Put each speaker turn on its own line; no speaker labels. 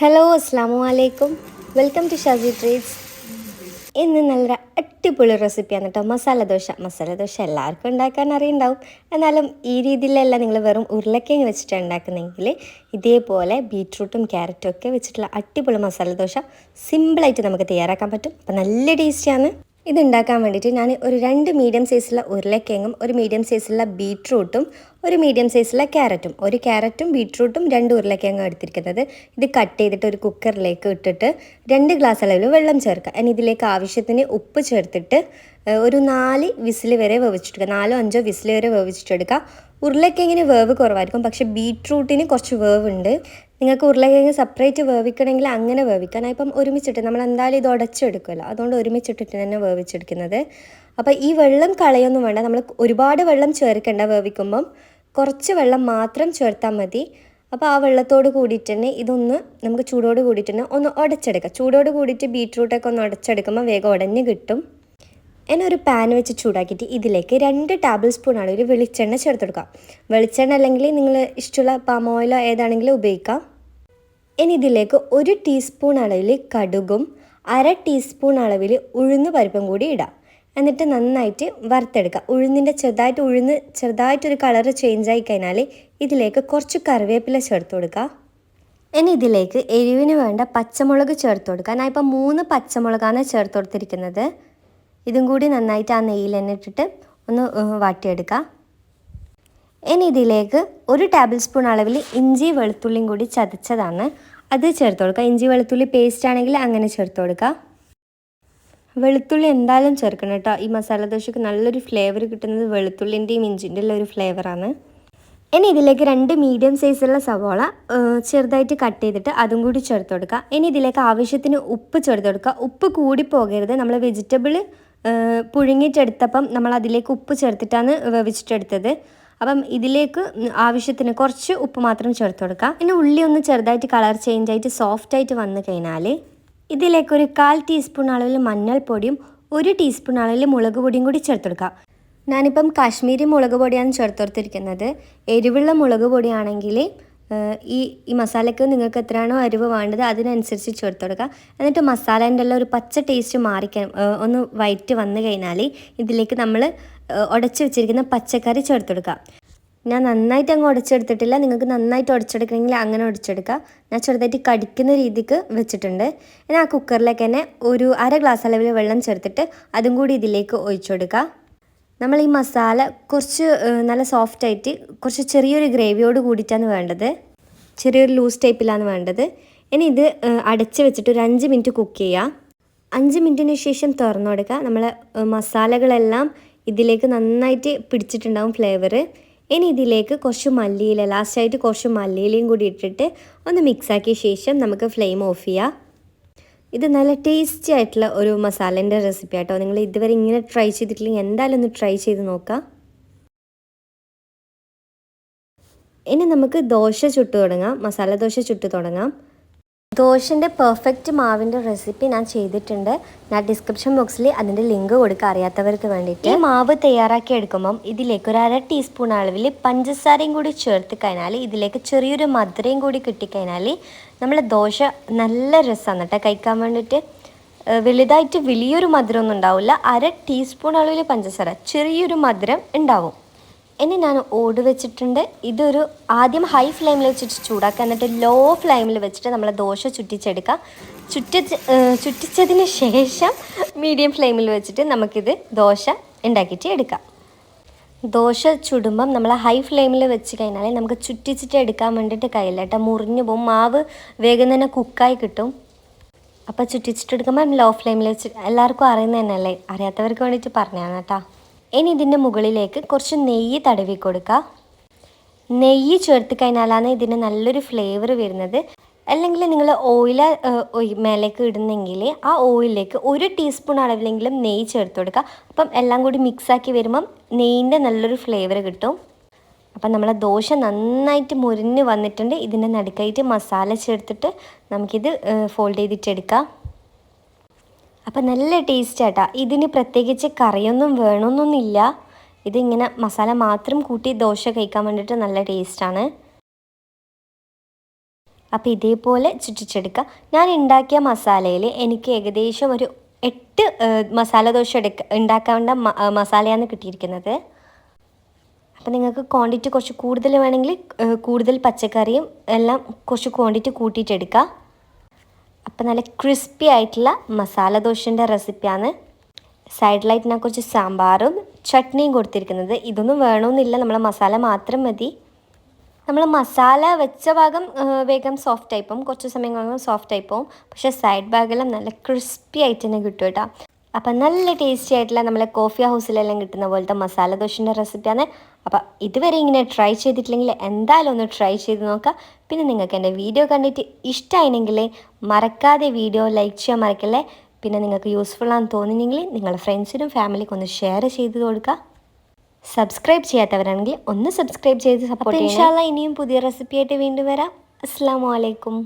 Hello അസ്സാം വലൈക്കും welcome to Shaji treats ഇന്ന് നല്ലൊരു അടിപൊളി റെസിപ്പിയാണ് കേട്ടോ മസാല ദോശ. മസാല ദോശ എല്ലാവർക്കും ഉണ്ടാക്കാൻ അറിയുണ്ടാവും. എന്നാലും ഈ രീതിയിലല്ല നിങ്ങൾ വെറും ഉരുളക്കിഴങ്ങ് വെച്ചിട്ട് ഉണ്ടാക്കുന്നതെങ്കിൽ ഇതേപോലെ ബീട്രൂട്ടും ക്യാരറ്റും ഒക്കെ വെച്ചിട്ടുള്ള അടിപൊളി മസാല ദോശ സിമ്പിളായിട്ട് നമുക്ക് തയ്യാറാക്കാൻ പറ്റും. അപ്പം നല്ല ടേസ്റ്റിയാണ് ഇതുണ്ടാക്കാൻ വേണ്ടിയിട്ട് ഞാൻ ഒരു രണ്ട് മീഡിയം സൈസുള്ള ഉരുളക്കിഴങ്ങും ഒരു മീഡിയം സൈസുള്ള ബീട്രൂട്ടും ഒരു മീഡിയം സൈസിലെ ക്യാരറ്റും ഒരു ക്യാരറ്റും ബീട്രൂട്ടും രണ്ട് ഉരുളക്കിഴങ്ങും എടുത്തിരിക്കുന്നത്. ഇത് കട്ട് ചെയ്തിട്ട് ഒരു കുക്കറിലേക്ക് ഇട്ടിട്ട് രണ്ട് ഗ്ലാസ് അളവിൽ വെള്ളം ചേർക്കുക. ഇനി ഇതിലേക്ക് ആവശ്യത്തിന് ഉപ്പ് ചേർത്തിട്ട് ഒരു നാല് വിസിൽ വരെ വേവിച്ചെടുക്കുക നാലോ അഞ്ചോ വിസിൽ വരെ വേവിച്ചിട്ടെടുക്കുക. ഉരുളക്കിഴങ്ങിന് വേവ് കുറവായിരിക്കും. പക്ഷേ ബീട്രൂട്ടിന് കുറച്ച് വേവുണ്ട്. നിങ്ങൾക്ക് ഉരുളക്കിഴങ്ങ് സെപ്പറേറ്റ് വേവിക്കണമെങ്കിൽ അങ്ങനെ വേവിക്കാം. ഞാൻ ഇപ്പം ഒരുമിച്ചിട്ട് നമ്മൾ എന്തായാലും ഇത് ഉടച്ചെടുക്കുമല്ലോ അതുകൊണ്ട് ഒരുമിച്ചിട്ടിട്ട് തന്നെ വേവിച്ചെടുക്കുന്നത്. അപ്പോൾ ഈ വെള്ളം കളയൊന്നും വേണ്ട. നമ്മൾ ഒരുപാട് വെള്ളം ചേർക്കേണ്ട വേവിക്കുമ്പം കുറച്ച് വെള്ളം മാത്രം ചേർത്താൽ മതി. അപ്പോൾ ആ വെള്ളത്തോട് കൂടിയിട്ട് തന്നെ ഇതൊന്ന് നമുക്ക് ചൂടോട് കൂടിയിട്ട് തന്നെ ഒന്ന് ഉടച്ചെടുക്കാം ചൂടോട് കൂടിയിട്ട് ബീട്രൂട്ടൊക്കെ ഒന്ന് ഉടച്ചെടുക്കുമ്പോൾ വേഗം ഉടഞ്ഞ് കിട്ടും. എന്നെ ഒരു പാൻ വെച്ച് ചൂടാക്കിയിട്ട് ഇതിലേക്ക് രണ്ട് ടേബിൾ സ്പൂൺ ഒരു വെളിച്ചെണ്ണ ചേർത്ത് കൊടുക്കാം. വെളിച്ചെണ്ണ അല്ലെങ്കിൽ നിങ്ങൾ ഇഷ്ടമുള്ള പാം ഓയിലോ ഏതാണെങ്കിലും ഉപയോഗിക്കാം. ഇനി ഇതിലേക്ക് ഒരു ടീസ്പൂൺ അളവിൽ കടുകും അര ടീസ്പൂൺ അളവിൽ ഉഴുന്ന് പരിപ്പും കൂടി ഇടാം. എന്നിട്ട് നന്നായിട്ട് വറുത്തെടുക്കുക. ഉഴുന്നിന്റെ ചെറുതായിട്ട് ഉഴുന്ന് ചെറുതായിട്ടൊരു കളറ് ആയി കഴിഞ്ഞാൽ ഇതിലേക്ക് കുറച്ച് കറിവേപ്പില ചേർത്ത് കൊടുക്കുക. ഇനി ഇതിലേക്ക് എരിവിന് വേണ്ട പച്ചമുളക് ചേർത്ത് കൊടുക്കുക. ഞാൻ ഇപ്പം മൂന്ന് പച്ചമുളകാണ് ചേർത്ത് കൊടുത്തിരിക്കുന്നത്. ഇതും കൂടി നന്നായിട്ട് ആ നെയ്യിൽ തന്നെ ഇട്ടിട്ട് ഒന്ന് വാട്ടിയെടുക്കുക. ഇനി ഇതിലേക്ക് ഒരു ടേബിൾ സ്പൂൺ അളവിൽ ഇഞ്ചി വെളുത്തുള്ളിയും കൂടി ചതച്ചതാണ്. അത് ചേർത്ത് കൊടുക്കുക. ഇഞ്ചി വെളുത്തുള്ളി പേസ്റ്റ് ആണെങ്കിൽ അങ്ങനെ ചേർത്ത് കൊടുക്കുക. വെളുത്തുള്ളി എന്തായാലും ചേർക്കണം കേട്ടോ. ഈ മസാല ദോശയ്ക്ക് നല്ലൊരു ഫ്ലേവർ കിട്ടുന്നത് വെളുത്തുള്ളിന്റെയും ഇഞ്ചിന്റെ ഉള്ള ഒരു ഫ്ലേവറാണ് ഇനി ഇതിലേക്ക് രണ്ട് മീഡിയം സൈസുള്ള സവോള ചെറുതായിട്ട് കട്ട് ചെയ്തിട്ട് അതും കൂടി ചേർത്ത് കൊടുക്കുക. ഇനി ഇതിലേക്ക് ആവശ്യത്തിന് ഉപ്പ് ചേർത്ത് കൊടുക്കുക. ഉപ്പ് കൂടി പോകരുത്. നമ്മൾ വെജിറ്റബിൾ പുഴുങ്ങിയിട്ടെടുത്തപ്പം നമ്മൾ അതിലേക്ക് ഉപ്പ് ചേർത്തിട്ടാണ് വേവിച്ചിട്ടെടുത്തത്. അപ്പം ഇതിലേക്ക് ആവശ്യത്തിന് കുറച്ച് ഉപ്പ് മാത്രം ചേർത്ത് കൊടുക്കുക. പിന്നെ ഉള്ളി ഒന്ന് ചെറുതായിട്ട് കളർ ചേഞ്ച് ആയിട്ട് സോഫ്റ്റ് ആയിട്ട് വന്നു കഴിഞ്ഞാൽ ഇതിലേക്ക് ഒരു കാൽ ടീസ്പൂൺ അളവിൽ മഞ്ഞൾപ്പൊടിയും ഒരു ടീസ്പൂൺ അളവിൽ മുളക് പൊടിയും കൂടി ചേർത്ത് കൊടുക്കുക ഞാനിപ്പം കാശ്മീരി മുളക് പൊടിയാണ് ചേർത്തെടുത്തിരിക്കുന്നത്. എരിവുള്ള മുളക് പൊടിയാണെങ്കിൽ ഈ ഈ മസാലയ്ക്ക് നിങ്ങൾക്ക് എത്രയാണോ അരിവ് വേണ്ടത് അതിനനുസരിച്ച് ചേർത്ത് കൊടുക്കുക എന്നിട്ട് മസാലേന്റെ എല്ലാം ഒരു പച്ച ടേസ്റ്റ് മാറിക്കാൻ ഒന്ന് വയറ്റ് വന്നു കഴിഞ്ഞാൽ ഇതിലേക്ക് നമ്മൾ ഉടച്ചു വെച്ചിരിക്കുന്ന പച്ചക്കറി ചേർത്ത് കൊടുക്കുക ഞാൻ നന്നായിട്ട് അങ്ങ് ഉടച്ചെടുത്തിട്ടില്ല നിങ്ങൾക്ക് നന്നായിട്ട് ഉടച്ചെടുക്കണമെങ്കിൽ അങ്ങനെ ഉടച്ചെടുക്കാം ഞാൻ ചെറുതായിട്ട് കടിക്കുന്ന രീതിക്ക് വെച്ചിട്ടുണ്ട്. ഇനി ആ കുക്കറിലേക്ക് തന്നെ ഒരു അര ഗ്ലാസ് അളവിൽ വെള്ളം ചേർത്തിട്ട് അതും കൂടി ഇതിലേക്ക് ഒഴിച്ചു കൊടുക്കുക. നമ്മൾ ഈ മസാല കുറച്ച് നല്ല സോഫ്റ്റായിട്ട് കുറച്ച് ചെറിയൊരു ഗ്രേവിയോട് കൂടിയിട്ടാണ് വേണ്ടത്. ചെറിയൊരു ലൂസ് ടൈപ്പിലാണ് വേണ്ടത്. ഇനി ഇത് അടച്ച് വെച്ചിട്ട് ഒരു അഞ്ച് മിനിറ്റ് കുക്ക് ചെയ്യുക. അഞ്ച് മിനിറ്റിന് ശേഷം തുറന്നു കൊടുക്കുക. നമ്മൾ മസാലകളെല്ലാം ഇതിലേക്ക് നന്നായിട്ട് പിടിച്ചിട്ടുണ്ടാവും ഫ്ലേവർ ഇനി ഇതിലേക്ക് കുറച്ച് മല്ലിയില ലാസ്റ്റായിട്ട് കുറച്ച് മല്ലിയിലയും കൂടി ഇട്ടിട്ട് ഒന്ന് മിക്സാക്കിയ ശേഷം നമുക്ക് ഫ്ലെയിം ഓഫ് ചെയ്യാം. ഇത് നല്ല ടേസ്റ്റി ആയിട്ടുള്ള ഒരു മസാലേന്റെ റെസിപ്പി ആട്ടോ. നിങ്ങൾ ഇതുവരെ ഇങ്ങനെ ട്രൈ ചെയ്തിട്ടില്ലെങ്കിൽ എന്തായാലും ഒന്ന് ട്രൈ ചെയ്ത് നോക്കാം. ഇനി നമുക്ക് ദോശ ചുട്ടു തുടങ്ങാം. മസാല ദോശ ചുട്ടു തുടങ്ങാം. ദോശന്റെ പെർഫെക്റ്റ് മാവിന്റെ റെസിപ്പി ഞാൻ ചെയ്തിട്ടുണ്ട്. ഞാൻ ഡിസ്ക്രിപ്ഷൻ ബോക്സിൽ അതിന്റെ ലിങ്ക് കൊടുക്കുക അറിയാത്തവർക്ക് വേണ്ടിയിട്ട്. ഈ മാവ് തയ്യാറാക്കി എടുക്കുമ്പം ഇതിലേക്ക് ഒരു അര ടീസ്പൂൺ അളവിൽ പഞ്ചസാരയും കൂടി ചേർത്ത് കഴിഞ്ഞാൽ ഇതിലേക്ക് ചെറിയൊരു മധുരയും കൂടി കിട്ടിക്കഴിഞ്ഞാൽ നമ്മളെ ദോശ നല്ല രസമാണ് കേട്ടോ കഴിക്കാൻ വേണ്ടിയിട്ട്. വലുതായിട്ട് വലിയൊരു മധുരമൊന്നും ഉണ്ടാവില്ല. അര ടീസ്പൂൺ അളവിൽ പഞ്ചസാര ചെറിയൊരു മധുരം ഉണ്ടാവും. ഇനി ഞാൻ ഓട് വെച്ചിട്ടുണ്ട്. ഇതൊരു ആദ്യം ഹൈ ഫ്ലെയിമിൽ വെച്ചിട്ട് ചൂടാക്കുക. എന്നിട്ട് ലോ ഫ്ലെയിമിൽ വെച്ചിട്ട് നമ്മൾ ദോശ ചുറ്റിച്ചെടുക്കുക. ചുറ്റി ചുറ്റിച്ചതിന് ശേഷം മീഡിയം ഫ്ലെയിമിൽ വെച്ചിട്ട് നമുക്കിത് ദോശ ഉണ്ടാക്കിയിട്ട് എടുക്കാം. ദോശ ചുടുമ്പം നമ്മൾ ഹൈ ഫ്ലെയിമിൽ വെച്ച് കഴിഞ്ഞാൽ നമുക്ക് ചുറ്റിച്ചിട്ട് എടുക്കാൻ വേണ്ടിയിട്ട് കഴിയില്ല കേട്ടോ. മുറിഞ്ഞു പോകും. മാവ് വേഗം തന്നെ കുക്കായി കിട്ടും. അപ്പോൾ ചുറ്റിച്ചിട്ട് എടുക്കുമ്പം ലോ ഫ്ലെയിമിൽ വെച്ച് എല്ലാവർക്കും അറിയുന്ന തന്നെയല്ലേ? അറിയാത്തവർക്ക് വേണ്ടിയിട്ട് പറഞ്ഞതാണ് കേട്ടോ. ഇനി ഇതിന്റെ മുകളിലേക്ക് കുറച്ച് നെയ്യ് തടവി കൊടുക്കുക നെയ്യ് ചേർത്ത് കഴിഞ്ഞാലാണ് ഇതിന് നല്ലൊരു ഫ്ലേവർ വരുന്നത്. അല്ലെങ്കിൽ നിങ്ങൾ ഓയില മേലേക്ക് ഇടുന്നെങ്കിൽ ആ ഓയിലിലേക്ക് ഒരു ടീസ്പൂൺ അളവിലെങ്കിലും നെയ്യ് ചേർത്ത് കൊടുക്കുക അപ്പം എല്ലാം കൂടി മിക്സാക്കി വരുമ്പം നെയ്യിന്റെ നല്ലൊരു ഫ്ലേവർ കിട്ടും. അപ്പം നമ്മളെ ദോശ നന്നായിട്ട് മുരിഞ്ഞ് വന്നിട്ടുണ്ട്. ഇതിന്റെ നടുക്കായിട്ട് മസാല ചേർത്തിട്ട് നമുക്കിത് ഫോൾഡ് ചെയ്തിട്ടെടുക്കാം അപ്പം നല്ല ടേസ്റ്റ് ആട്ടാ. ഇതിന് പ്രത്യേകിച്ച് കറിയൊന്നും വേണമെന്നൊന്നുമില്ല ഇതിങ്ങനെ മസാല മാത്രം കൂട്ടി ദോശ കഴിക്കാൻ വേണ്ടിയിട്ട് നല്ല ടേസ്റ്റാണ് അപ്പോൾ ഇതേപോലെ ചുറ്റിച്ചെടുക്കുക ഞാൻ ഉണ്ടാക്കിയ മസാലയിൽ എനിക്ക് ഏകദേശം ഒരു എട്ട് മസാല ദോശ എടുക്ക ഉണ്ടാക്കേണ്ട മസാലയാണ് കിട്ടിയിരിക്കുന്നത്. അപ്പോൾ നിങ്ങൾക്ക് ക്വാണ്ടിറ്റി കുറച്ച് കൂടുതൽ വേണമെങ്കിൽ കൂടുതൽ പച്ചക്കറിയും എല്ലാം കുറച്ച് ക്വാണ്ടിറ്റി കൂട്ടിയിട്ടെടുക്കുക അപ്പോൾ നല്ല ക്രിസ്പി ആയിട്ടുള്ള മസാല ദോശന്റെ റെസിപ്പിയാണ് സൈഡിലായിട്ട് ഞാൻ കുറച്ച് സാമ്പാറും ചട്നിയും കൊടുത്തിരിക്കുന്നത്. ഇതൊന്നും വേണമെന്നില്ല. നമ്മൾ മസാല മാത്രം മതി. നമ്മൾ മസാല വെച്ച ഭാഗം വേഗം സോഫ്റ്റ് ആയിപ്പോവും കുറച്ച് സമയം കഴിയുമ്പോൾ സോഫ്റ്റ് ആയിപ്പോവും പോകും. പക്ഷേ സൈഡ് ഭാഗമെല്ലാം നല്ല ക്രിസ്പി ആയിട്ട് തന്നെ കിട്ടും കേട്ടോ. അപ്പം നല്ല ടേസ്റ്റി ആയിട്ടുള്ള നമ്മളെ കോഫി ഹൗസിലെല്ലാം കിട്ടുന്ന പോലത്തെ മസാല ദോശന്റെ റെസിപ്പിയാണ് അപ്പം ഇതുവരെ ഇങ്ങനെ ട്രൈ ചെയ്തിട്ടില്ലെങ്കിൽ എന്തായാലും ഒന്ന് ട്രൈ ചെയ്ത് നോക്കുക. പിന്നെ നിങ്ങൾക്ക് എന്റെ വീഡിയോ കണ്ടിട്ട് ഇഷ്ടമായില്ലെങ്കിൽ മറക്കാതെ വീഡിയോ ലൈക്ക് ചെയ്യാൻ മറക്കല്ലേ? പിന്നെ നിങ്ങൾക്ക് യൂസ്ഫുൾ ആണെന്ന് തോന്നിയെങ്കിൽ നിങ്ങളുടെ ഫ്രണ്ട്സിനും ഫാമിലിക്കും ഒന്ന് ഷെയർ ചെയ്ത് കൊടുക്കുക. സബ്സ്ക്രൈബ് ചെയ്യാത്തവരാണെങ്കിൽ ഒന്ന് സബ്സ്ക്രൈബ് ചെയ്ത് സപ്പോർട്ട് ചെയ്യണം. ഇനിയും പുതിയ റെസിപ്പിയായിട്ട് വീണ്ടും വരാം. അസ്സാം വലൈക്കും